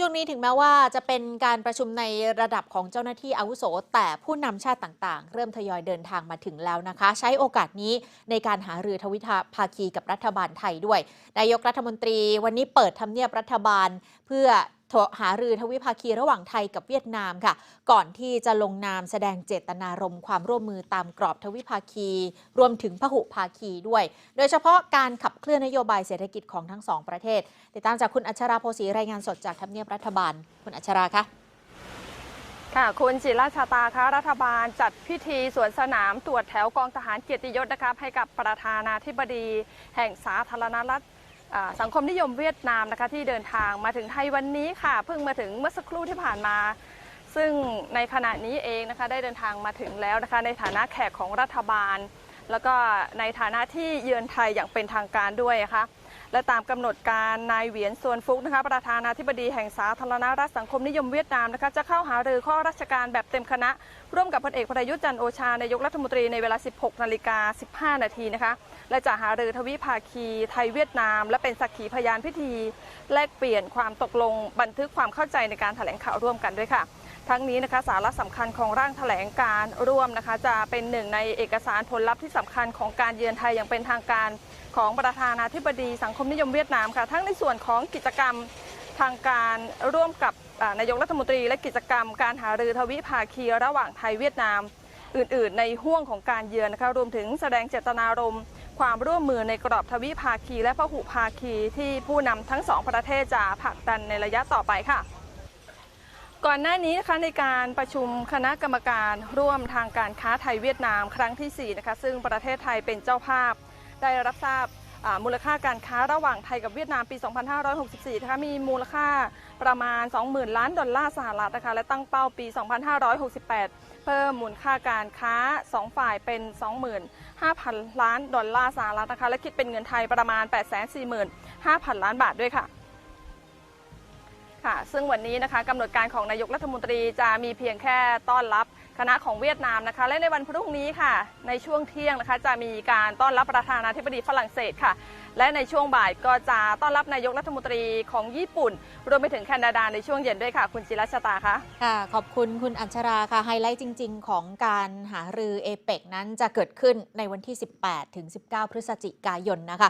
ช่วงนี้ถึงแม้ว่าจะเป็นการประชุมในระดับของเจ้าหน้าที่อาวุโส แต่ผู้นำชาติต่างๆ เริ่มทยอยเดินทางมาถึงแล้วนะคะ ใช้โอกาสนี้ในการหารือทวิภาคีกับรัฐบาลไทยด้วย นายกรัฐมนตรีวันนี้เปิดทำเนียบรัฐบาลเพื่อ หารือทวิภาคีระหว่างไทยกับเวียดนามค่ะ ก่อนที่จะลงนามแสดงเจตนารมณ์ความร่วมมือตามกรอบทวิภาคี รวมถึงพหุภาคีด้วย โดยเฉพาะการขับเคลื่อนนโยบายเศรษฐกิจของทั้งสองประเทศ ติดตามจากคุณอัชราโพสีรายงานสดจากทำเนียบรัฐบาล คุณอัชราคะค่ะคุณจิราชาตาคะรัฐบาลจัดพิธีสวนสนามตรวจแถวกองทหารเกียรติยศนะครับให้กับประธานาธิบดี แห่งสาธารณรัฐ สังคมนิยมเวียดนามนะคะที่เดินทางมาถึงไทยวันนี้ค่ะ เพิ่งมาถึงเมื่อสักครู่ที่ผ่านมา ซึ่งในขณะนี้เองนะคะได้เดินทางมาถึงแล้วนะคะ ในฐานะแขกของรัฐบาล แล้วก็ในฐานะที่เยือนไทยอย่างเป็นทางการด้วยนะคะ และตามกำหนดการนายเหวียนส่วนฟุกนะคะประธานาธิบดีแห่งสาธารณรัฐสังคมนิยมเวียดนามนะคะจะเข้าหารือข้อราชการแบบเต็มคณะ ร่วมกับพลเอกประยุทธ์จันโอชานายกรัฐมนตรีในเวลา 16นาฬิกา15 นาทีนะคะและจะหารือทวิภาคีไทยเวียดนาม และเป็นสักขีพยานพิธี แลกเปลี่ยนความตกลงบันทึกความเข้าใจในการแถลงข่าวร่วมกันด้วยค่ะ ทั้งนี้นะคะสาระสำคัญของร่างแถลงการร่วมนะคะ จะเป็นหนึ่งในเอกสารผลลัพธ์ที่สำคัญของการเยือนไทยอย่างเป็นทางการของประธานาธิบดีสังคมนิยมเวียดนามค่ะ ทั้งในส่วนของกิจกรรมทางการร่วมกับนายกรัฐมนตรี และกิจกรรมการหารือทวิภาคีระหว่างไทยเวียดนาม อื่น ๆ ในห่วงของการเยือนนะคะรวมถึงแสดงเจตนารมณ์ความร่วมมือในกรอบทวิภาคี และพหุภาคีที่ผู้นำทั้งสองประเทศจะผลักดันในระยะต่อไปค่ะ ก่อนหน้านี้นะคะในการประชุมคณะกรรมการร่วมทางการค้าไทยเวียดนามครั้งที่4นะคะซึ่งประเทศไทยเป็นเจ้าภาพ ได้รับทราบมูลค่าการค้าระหว่างไทยกับเวียดนามปี 2564 นะคะมีมูลค่าประมาณ 20,000 ล้านดอลลาร์สหรัฐนะคะและตั้งเป้าปี 2568 เพิ่มมูลค่าการค้า 2 ฝ่ายเป็น 25,000 ล้านดอลลาร์สหรัฐนะคะและคิดเป็นเงินไทยประมาณ 845,000 ล้านบาทด้วยค่ะ ค่ะ ซึ่งวันนี้นะคะกำหนดการของนายกรัฐมนตรีจะมีเพียงแค่ต้อนรับคณะของเวียดนามนะคะ และในวันพรุ่งนี้ค่ะ ในช่วงเที่ยงนะคะจะมีการต้อนรับประธานาธิบดีฝรั่งเศสค่ะ และในช่วงบ่ายก็จะต้อนรับนายกรัฐมนตรีของญี่ปุ่น รวมไปถึงแคนาดาในช่วงเย็นด้วยค่ะ คุณจิรัชตาคะค่ะ ขอบคุณคุณอัญชราค่ะไฮไลท์จริง ๆ ของการหารือเอเปกนั้นจะเกิดขึ้นในวันที่ 18ถึง19 พฤศจิกายนนะคะ